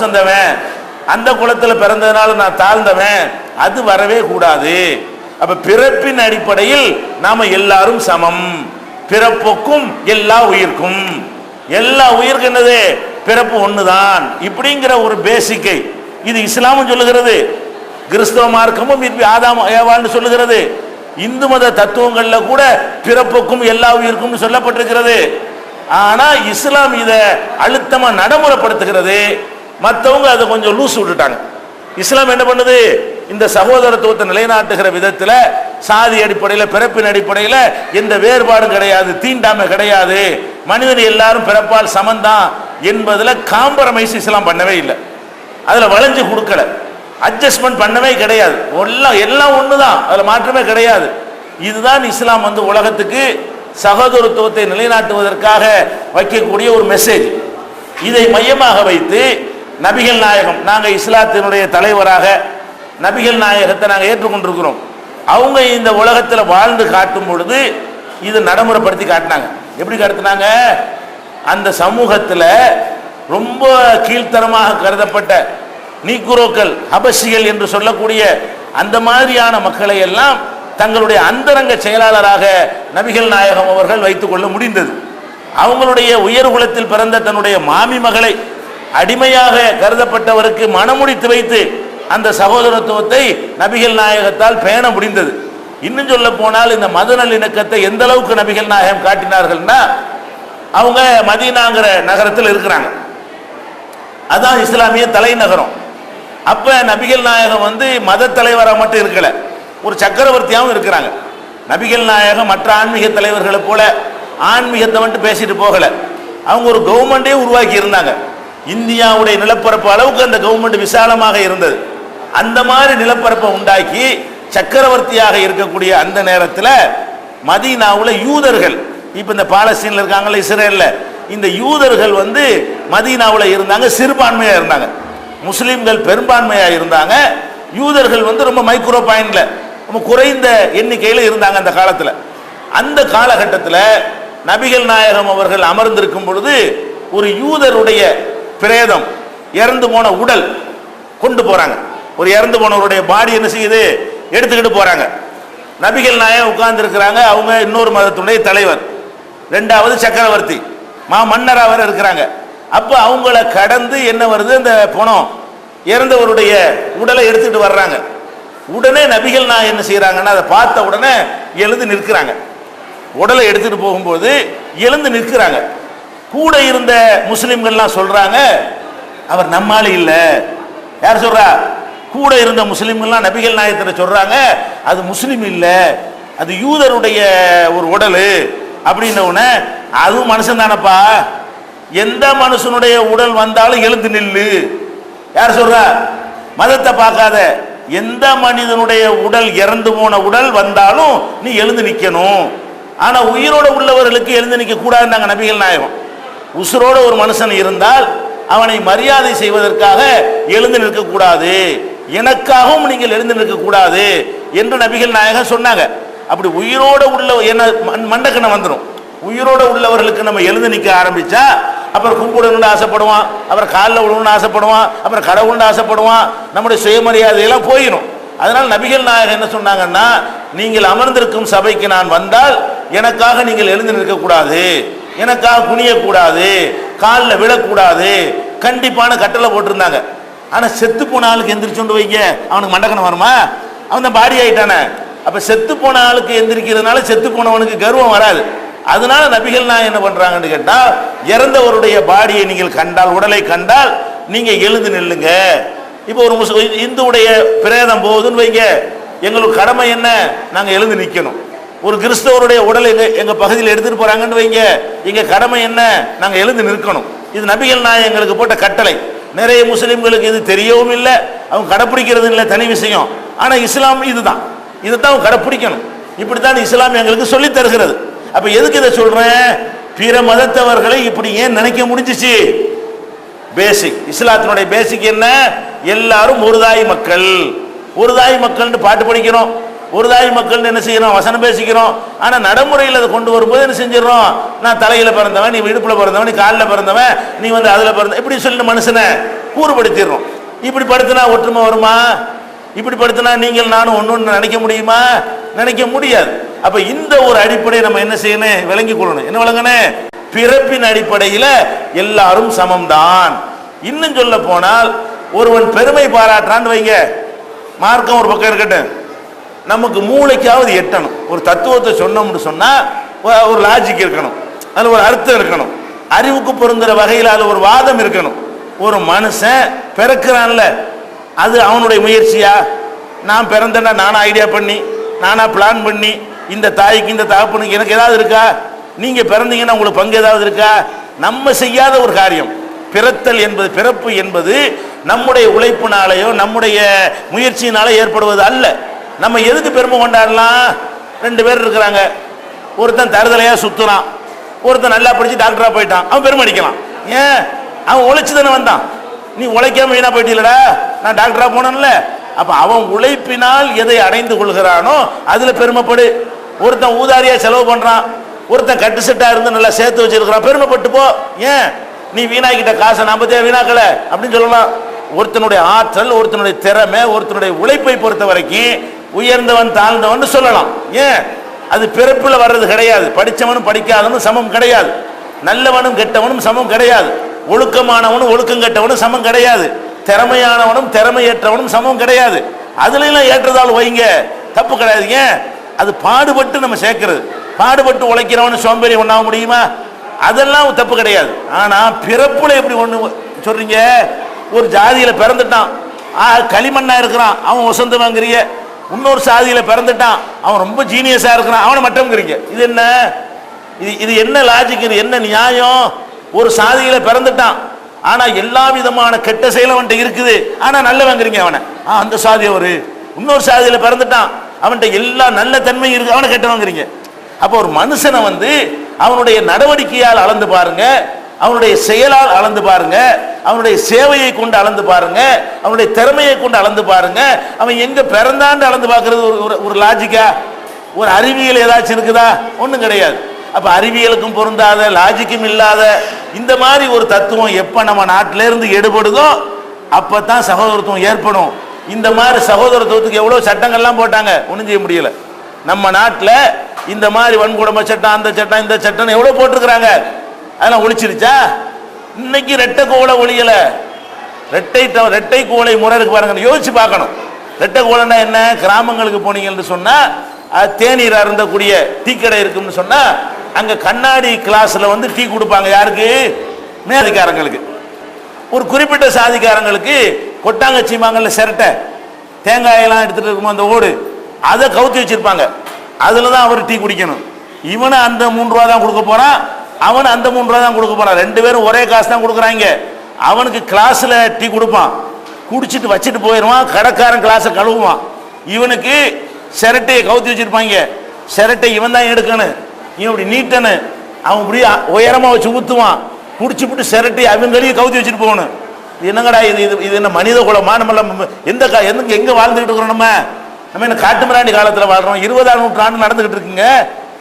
உசந்தவன் அந்த குளத்தில் பிறந்ததுனால நான் தாழ்ந்தவன். அது வரவே கூடாது. அப்ப பிறப்பின் அடிப்படையில் நாம எல்லாரும் சமம். பிறப்புக்கும் எல்லா உயிர்க்கும். எல்லா உயிருக்கு என்னது? பிறப்பு ஒண்ணுதான். இப்படிங்கிற ஒரு பேசிக்கை இது இஸ்லாமும் சொல்லுகிறது. கிறிஸ்தவ மார்க்கமும் ஆதாம் ஏவாள்னு சொல்லுகிறது. இந்து மத தத்துவங்கள்ல கூட பிறப்புக்கும் எல்லா உயிருக்கும் சொல்லப்பட்டிருக்கிறது. ஆனா இஸ்லாம் இதை அழுத்தமா நடைமுறைப்படுத்துகிறது. மற்றவங்க அதை கொஞ்சம் லூஸ் விட்டுட்டாங்க. இஸ்லாம் என்ன பண்ணுது? இந்த சகோதரத்துவத்தை நிலைநாட்டுகிற விதத்தில் சாதி அடிப்படையில் பிறப்பின் அடிப்படையில் எந்த வேறுபாடும் கிடையாது தீண்டாமை கிடையாது. மனிதன் எல்லாரும் பிறப்பால் சமந்தான் என்பதில் காம்பரமைஸ் இஸ்லாம் பண்ணவே இல்லை. அதில் வளைஞ்சு கொடுக்கல. அட்ஜஸ்ட்மெண்ட் பண்ணவே கிடையாது. எல்லாம் எல்லாம் ஒன்று தான் அதில் மாற்றமே கிடையாது. இதுதான் இஸ்லாம் வந்து உலகத்துக்கு சகோதரத்துவத்தை நிலைநாட்டுவதற்காக வைக்கக்கூடிய ஒரு மெசேஜ் இதை மையமாக வைத்து நபிகள் நாயகம் நாங்கள் இஸ்லாத்தினுடைய தலைவராக நபிகள் நாயகத்தை நாங்கள் ஏற்றுக்கொண்டிருக்கிறோம். அவங்க இந்த உலகத்தில் வாழ்ந்து காட்டும் பொழுது இது நடைமுறைப்படுத்தி காட்டினாங்க. எப்படி காட்டினாங்க? அந்த சமூகத்தில் ரொம்ப கீழ்த்தரமாக கருதப்பட்ட நீக்குரோக்கள் அபசிகள் என்று சொல்லக்கூடிய அந்த மாதிரியான மக்களை எல்லாம் தங்களுடைய அந்தரங்க செயலாளராக நபிகள் நாயகம் அவர்கள் வைத்துக்கொள்ள முடிந்தது. அவங்களுடைய உயர் குலத்தில் பிறந்த தன்னுடைய மாமி மகளை அடிமையாக கருதப்பட்டவருக்கு மனமுடித்து வைத்து அந்த சகோதரத்துவத்தை நபிகள் நாயகத்தால் பேண முடிந்தது. இன்னும் சொல்ல போனால் இந்த மத நல்லிணக்கத்தை எந்த அளவுக்கு நபிகள் நாயகம் காட்டினார்கள்னா அவங்க மதீனாங்கிற நகரத்தில் இருக்கிறாங்க. அதான் இஸ்லாமிய தலைநகரம். அப்ப நபிகள் நாயகம் வந்து மத தலைவராக மட்டும் இருக்கல ஒரு சக்கரவர்த்தியாகவும் இருக்கிறாங்க. நபிகள் நாயகம் மற்ற ஆன்மீக தலைவர்களை போல ஆன்மீகத்தை மட்டும் பேசிட்டு போகல. அவங்க ஒரு கவர்மெண்டே உருவாக்கி இருந்தாங்க. இந்தியாவுடைய நிலப்பரப்பு அளவுக்கு அந்த கவர்மெண்ட் விசாலமாக இருந்தது. அந்த மாதிரி நிலப்பரப்பை உண்டாக்கி சக்கரவர்த்தியாக இருக்கக்கூடிய அந்த நேரத்தில் மதீனாவில் யூதர்கள் இப்போ இந்த பாலஸ்தீனில் இருக்காங்கல்ல இஸ்ரேல்ல இந்த யூதர்கள் வந்து மதீனாவில் இருந்தாங்க சிறுபான்மையாக இருந்தாங்க. முஸ்லீம்கள் பெரும்பான்மையாக இருந்தாங்க. யூதர்கள் வந்து ரொம்ப மைக்ரோ பாயிண்டில் ரொம்ப குறைந்த எண்ணிக்கையில் இருந்தாங்க அந்த காலத்தில். அந்த காலகட்டத்தில் நபிகள் நாயகம் அவர்கள் அமர்ந்திருக்கும் பொழுது ஒரு யூதருடைய பிரேதம் இறந்து போன உடல் கொண்டு போறாங்க. ஒரு இறந்து போனவருடைய பாடி என்ன செய்யுது? எடுத்துக்கிட்டு போறாங்க. நபிகள் நாயகம் உட்கார்ந்து இருக்கிறாங்க அவங்க இன்னொரு மதத்துடைய தலைவர். ரெண்டாவது சக்கரவர்த்தி. மா மன்னரா வர இருக்கிறாங்க. அப்ப அவங்கள கடந்து என்ன வருது? இந்த பணம் இறந்தவருடைய உடலை எடுத்துட்டு வர்றாங்க. உடனே நபிகள் நாயகம் என்ன செய்யறாங்கன்னா அதை பார்த்த உடனே எழுந்து நிற்கிறாங்க. உடலை எடுத்துட்டு போகும்போது எழுந்து நிற்கிறாங்க. கூட இருந்த முஸ்லிம்கள்லாம் சொல்றாங்க அவர் நம்மால் இல்லை. யார் சொல்றா? கூட இருந்த முஸ்லிம்கள்லாம் நபிகள் நாயகத்தை சொல்றாங்க அது முஸ்லீம் இல்லை அது யூதருடைய ஒரு உடல் அப்படின்ன உடனே அதுவும் மனுஷன் தானப்பா. எந்த மனுஷனுடைய உடல் வந்தாலும் எழுந்து நில்லு. யார் சொல்றா? மதத்தை பார்க்காத. எந்த மனிதனுடைய உடல் இறந்து போன உடல் வந்தாலும் நீ எழுந்து நிற்கணும் ஆனால் உயிரோட உள்ளவர்களுக்கு எழுந்து நிற்க கூடாதுன்னாங்க நபிகள் நாயகம். உசுரோட ஒரு மனுஷன் இருந்தால் அவனை மரியாதை செய்வதற்காக எழுந்து நிற்கக்கூடாது. எனக்காகவும் நீங்கள் எழுந்து நிற்கக்கூடாது என்று நபிகள் நாயகம் சொன்னாங்க. அப்படி உயிரோடு உள்ள என்ன மண்- வந்துடும் உயிரோடு உள்ளவர்களுக்கு நம்ம எழுந்து நிற்க ஆரம்பித்தா அப்புறம் கும்பிடணும்னு ஆசைப்படுவான் அப்புறம் காலில் விழணும்னு ஆசைப்படுவான் அப்புறம் கடவுள்னு ஆசைப்படுவான் நம்முடைய சுயமரியாதையெல்லாம் போயிடும் அதனால் நபிகள் நாயகம் என்ன சொன்னாங்கன்னா நீங்கள் அமர்ந்திருக்கும் சபைக்கு நான் வந்தால் எனக்காக நீங்கள் எழுந்து நிற்கக்கூடாது. எனக்காக குனியக்கூடாது காலில் விழக்கூடாது கண்டிப்பான கட்டளை போட்டிருந்தாங்க. ஆனால் செத்து போன ஆளுக்கு எந்திரிச்சுண்டு வைங்க அவனுக்கு மண்டக்கணம் வருமா? அவன் தான் பாடி ஆயிட்டானே. அப்போ செத்து போன ஆளுக்கு எந்திரிக்கிறதுனால செத்து போனவனுக்கு கர்வம் வராது. அதனால நபிகள் நான் என்ன பண்ணுறாங்கன்னு கேட்டால் இறந்தவருடைய பாடியை நீங்கள் கண்டால் உடலை கண்டால் நீங்கள் எழுந்து நில்லுங்க. இப்போ ஒரு முஸ் இந்துவுடைய பிரேதம் போகுதுன்னு வைங்க. எங்களுக்கு கடமை என்ன? நாங்கள் எழுந்து நிற்கணும் ஒரு கிறிஸ்தவருடைய உடலை எங்க எங்க பகுதியில் எடுத்துட்டு போறாங்கன்னு வைங்க. எங்கள் கடமை என்ன? நாங்க எழுந்து நிற்கணும். இது நபிகள் நாயகம் எங்களுக்கு போட்ட கட்டளை. நிறைய முஸ்லீம்களுக்கு இது தெரியவும் இல்லை. அவங்க கடைப்பிடிக்கிறது இல்லை தனி விஷயம். ஆனா இஸ்லாம் இதுதான். இதைத்தான் அவங்க கடைப்பிடிக்கணும். இப்படித்தான் இஸ்லாம் எங்களுக்கு சொல்லித் தருகிறது. அப்ப எதுக்கு இதை சொல்றேன்? பிற மதத்தவர்களை இப்படி ஏன் நினைக்க முடிஞ்சிச்சு? பேசிக் இஸ்லாத்தினுடைய பேசிக் என்ன? எல்லாரும் ஒரு தாய் மக்கள். ஒரு தாய் மக்கள்னு பாட்டு படிக்கிறோம். ஒரு தாய் மக்கள்னு என்ன செய்யறோம்? வசனம் பேசிக்கிறோம். ஆனா நடைமுறையில் அதை கொண்டு வரும்போது என்ன செஞ்சிடறோம்? நான் தலையில பிறந்தவன் நீ இடுப்புல பிறந்தவன் நீ காலில் பிறந்தவன் நீ வந்து அதுல பிறந்த இப்படி சொல்லி மனுஷனை கூறுபடுத்திடுறோம். இப்படி படுத்தினா ஒற்றுமை வருமா? இப்படி படுத்தினா நீங்கள் நானும் ஒன்று நினைக்க முடியுமா? நினைக்க முடியாது. அப்ப இந்த ஒரு அடிப்படையை நம்ம என்ன செய்யணும்? விளங்கி கொள்ளணும். என்ன விளங்கணும்? பிறப்பின் அடிப்படையில் எல்லாரும் சமம்தான். இன்னும் சொல்ல போனால் ஒருவன் பெருமை பாராட்டுறான்னு வைங்க. மார்க்கம் ஒரு பக்கம் இருக்கட்டும். நமக்கு மூளைக்காவது எட்டணும். ஒரு தத்துவத்தை சொன்னோம்னு சொன்னால் ஒரு லாஜிக் இருக்கணும். அதில் ஒரு அர்த்தம் இருக்கணும். அறிவுக்கு பொருந்துகிற வகையில் அதில் ஒரு வாதம் இருக்கணும். ஒரு மனுஷன் பிறக்கிறான்ல அது அவனுடைய முயற்சியா? நான் பிறந்தேன்னா நானாக ஐடியா பண்ணி நானாக பிளான் பண்ணி இந்த தாய்க்கு இந்த தகப்பனுக்கு எனக்கு ஏதாவது இருக்கா? நீங்கள் பிறந்தீங்கன்னா உங்களுக்கு பங்கு ஏதாவது இருக்கா? நம்ம செய்யாத ஒரு காரியம். பிறத்தல் என்பது பிறப்பு என்பது நம்முடைய உழைப்பினாலேயோ நம்முடைய முயற்சியினால ஏற்படுவது அல்ல. நம்ம எதுக்கு பெருமை கொண்டாடலாம்? ரெண்டு பேர் இருக்கிறாங்க. ஒருத்தன் தருதலையா சுத்துறான். ஒருத்தன் நல்லா படிச்சு டாக்டரா போயிட்டான். அவன் பெருமை அடிக்கலாம். ஏன்? அவன் உழைச்சு தானே வந்தான். நீ உழைக்காம வீணா போயிட்டீங்களா நான் டாக்டரா போனேன்ல. அப்ப அவன் உழைப்பினால் எதை அடைந்து கொள்கிறானோ அதுல பெருமைப்படு. ஒருத்தன் ஊதாரியா செலவு பண்றான். ஒருத்தன் கட்டு செட்டா இருந்து நல்லா சேர்த்து வச்சிருக்கிறான். பெருமைப்பட்டு போ. ஏன்? நீ வீணாக்கிட்ட காசை நாம தேவை வீணாக்கல. அப்படின்னு சொல்லலாம். ஒருத்தனுடைய ஆற்றல் ஒருத்தனுடைய திறமை ஒருத்தனுடைய உழைப்பை பொறுத்த வரைக்கும் உயர்ந்தவன் தாழ்ந்தவன் சொல்லலாம். ஏன்? அது பிறப்பில் வர்றது கிடையாது. படிச்சவனும் படிக்காதவனும் சமம் கிடையாது. நல்லவனும் கெட்டவனும் சமம் கிடையாது. ஒழுக்கமானவனும் ஒழுக்கம் கெட்டவனும் சமம் கிடையாது. திறமையானவனும் திறமையற்றவனும் சமம் கிடையாது. அதுலாம் ஏற்றதால் வைங்க. தப்பு கிடையாது. ஏன்? அது பாடுபட்டு நம்ம சேர்க்கிறது. பாடுபட்டு உழைக்கிறவனு சோம்பேறி ஒண்ணாக முடியுமா? அதெல்லாம் தப்பு கிடையாது. ஆனால் பிறப்புல எப்படி ஒன்று சொல்றீங்க? ஒரு ஜாதியில் பிறந்துட்டான். ஆ, களிமண்ணா இருக்கிறான். அவன் வசந்தமாங்கிறிய. இன்னொரு சாதியில் பிறந்துட்டான். அவன் ரொம்ப ஜீனியஸாக இருக்கிறான். அவனை மட்டம்ங்கிறீங்க இது என்ன? இது இது என்ன லாஜிக் இது என்ன நியாயம்? ஒரு சாதியில் பிறந்துட்டான். ஆனால் எல்லா விதமான கெட்ட செயலும் அவன்கிட்ட இருக்குது. ஆனால் நல்லவங்கிறீங்க அவனை. ஆ, அந்த சாதி அவர். இன்னொரு சாதியில் பிறந்துட்டான். அவன்கிட்ட எல்லா நல்ல தன்மையும் இருக்கு. அவனை கெட்டவங்கிறீங்க அப்போ ஒரு மனுஷனை வந்து அவனுடைய நடவடிக்கையால் அளந்து பாருங்கள் அவனுடைய செயலால் அளந்து பாருங்க. அவனுடைய சேவையை கொண்டு அளந்து பாருங்க. அவனுடைய திறமையை கொண்டு அளந்து பாருங்க. அவன் எங்க பிறந்தாண்டு அளந்து பார்க்கறது ஒரு- ஒரு ஒரு லாஜிக்கா ஒரு அறிவியல் ஏதாச்சும் இருக்குதா? ஒன்றும் கிடையாது. அப்ப அறிவியலுக்கும் பொருந்தாத லாஜிக்கும் இல்லாத இந்த மாதிரி ஒரு தத்துவம் எப்ப நம்ம நாட்டில இருந்து எடுபடுதோ அப்பதான் சகோதரத்துவம் ஏற்படும். இந்த மாதிரி சகோதரத்துவத்துக்கு எவ்வளவு சட்டங்கள்லாம் போட்டாங்க? ஒன்றும் செய்ய முடியல. நம்ம நாட்டில் இந்த மாதிரி வன்கொடுமை சட்டம் அந்த சட்டம் இந்த சட்டம் எவ்வளவு போட்டிருக்கிறாங்க? அதெல்லாம் ஒழிச்சிருச்சா? இன்னைக்கு ரெட்டை கோலை ஒழியல. ரெட்டை த- ரெட்டை கோலை முறை இருக்கு பாருங்க யோசிச்சு பார்க்கணும். ரெட்டை கோவலைன்னா என்ன? கிராமங்களுக்கு போனீங்கன்னு சொன்னா தேநீர் அருந்தக்கூடிய டீ கடை இருக்குன்னு சொன்னா அங்க கண்ணாடி கிளாஸ்ல வந்து டீ கொடுப்பாங்க. யாருக்கு? மேலதிகாரங்களுக்கு. ஒரு குறிப்பிட்ட சாதிக்காரங்களுக்கு கொட்டாங்கச்சி மாங்கல்ல சிரட்டை தேங்காயெல்லாம் எடுத்துட்டு இருக்கும் அந்த ஓடு அதை கவுத்தி வச்சிருப்பாங்க. அதில் தான் அவர் டீ குடிக்கணும். இவனை அந்த மூன்று ரூபா தான் கொடுக்க போறான். அவன் அந்த மூணு ரூபா தான் கொடுக்க போறான். ரெண்டு பேரும் ஒரே காசு தான் கொடுக்குறாங்க. அவனுக்கு கிளாஸ்ல டீ கொடுப்பான். குடிச்சிட்டு வச்சுட்டு போயிடுவான். கடைக்காரன் கிளாஸை கழுவுவான். இவனுக்கு சிரட்டையை கவுத்தி வச்சிருப்பாங்க. சிரட்டை இவன் தான் எடுக்கணும். இவன் இப்படி நீட்டனு அவன் இப்படி உயரமா வச்சு ஊத்துவான். குடிச்சுப்புட்டு சிரட்டி அவன் வெளியே கவுத்தி வச்சுட்டு போகணும். என்னங்கடா இது? இது இது என்ன மனித குலமா? நம்ம எந்த கா எந்த எங்கே வாழ்ந்துகிட்டு இருக்கிறோம் நம்ம? நம்ம என்ன காட்டுமிராண்டி காலத்தில் வாழ்கிறோம் இருபதாம் நூற்றாண்டு நடந்துகிட்டு இருக்குங்க.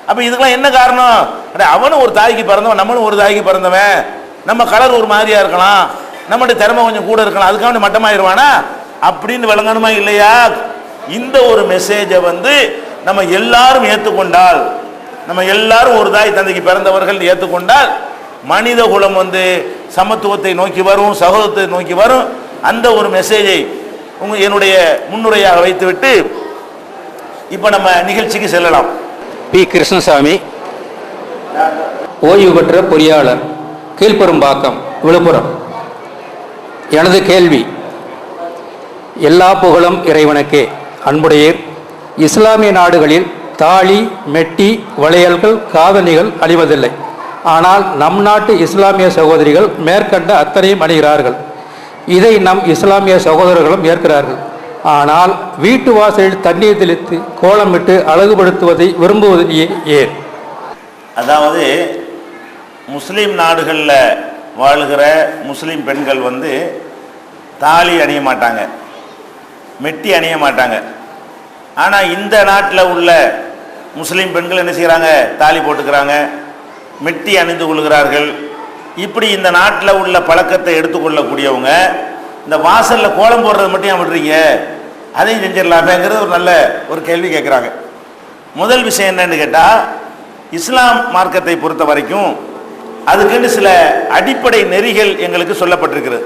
அப்ப இதுக்கெல்லாம் என்ன காரணம்? அட அவனும் ஒரு தாய்க்கு பிறந்தவன் நம்மளும் ஒரு தாய்க்கு பிறந்தவன். நம்ம கலர் ஒரு மாதிரியா இருக்கலாம். நம்மகிட்ட திறமை கொஞ்சம் கூட இருக்கலாம். அதுக்காக மட்டமாயிருவானா? அப்படின்னு விளங்கணுமா இல்லையா? இந்த ஒரு மெசேஜை வந்து நம்ம எல்லாரும் ஏற்றுக்கொண்டால் நம்ம எல்லாரும் ஒரு தாய் தந்தைக்கு பிறந்தவர்கள் ஏற்றுக்கொண்டால் மனித குலம் வந்து சமத்துவத்தை நோக்கி வரும் சகோதரத்தை நோக்கி வரும். அந்த ஒரு மெசேஜை உங்க என்னுடைய முன்னுரையாக வைத்துவிட்டு இப்போ நம்ம நிகழ்ச்சிக்கு செல்லலாம். பி. கிருஷ்ணசாமி ஓய்வு பெற்ற பொறியாளர் கீழ்பெரும்பாக்கம் விழுப்புரம். எனது கேள்வி எல்லா புகழும் இறைவனுக்கே. அன்புடையீர் இஸ்லாமிய நாடுகளில் தாலி மெட்டி வளையல்கள் காதணிகள் அணிவதில்லை ஆனால் நம் நாட்டு இஸ்லாமிய சகோதரிகள் மேற்கண்ட அத்தனையும் அணிகிறார்கள். இதை நம் இஸ்லாமிய சகோதரர்களும் ஏற்கிறார்கள். ஆனால் வீட்டு வாசலில் தண்ணீர் தெளித்து கோலமிட்டு அழகுபடுத்துவதை விரும்புவது ஏ- ஏன்? அதாவது முஸ்லீம் நாடுகளில் வாழுகிற முஸ்லீம் பெண்கள் வந்து தாலி அணிய மாட்டாங்க. மெட்டி அணிய மாட்டாங்க. ஆனால் இந்த நாட்டில் உள்ள முஸ்லீம் பெண்கள் என்ன செய்கிறாங்க தாலி போட்டுக்கிறாங்க. மெட்டி அணிந்து கொள்கிறார்கள். இப்படி இந்த நாட்டில் உள்ள பழக்கத்தை எடுத்துக்கொள்ளக்கூடியவங்க இந்த வாசல்ல கோலம் போடுறது மட்டும் ஏன் விடுறீங்க? அதையும் செஞ்சிடலாமேங்கிறது ஒரு நல்ல ஒரு கேள்வி கேட்குறாங்க. முதல் விஷயம் என்னன்னு கேட்டால் இஸ்லாம் மார்க்கத்தை பொறுத்த வரைக்கும் அதுக்குன்னு சில அடிப்படை நெறிகள் எங்களுக்கு சொல்லப்பட்டிருக்கிறது.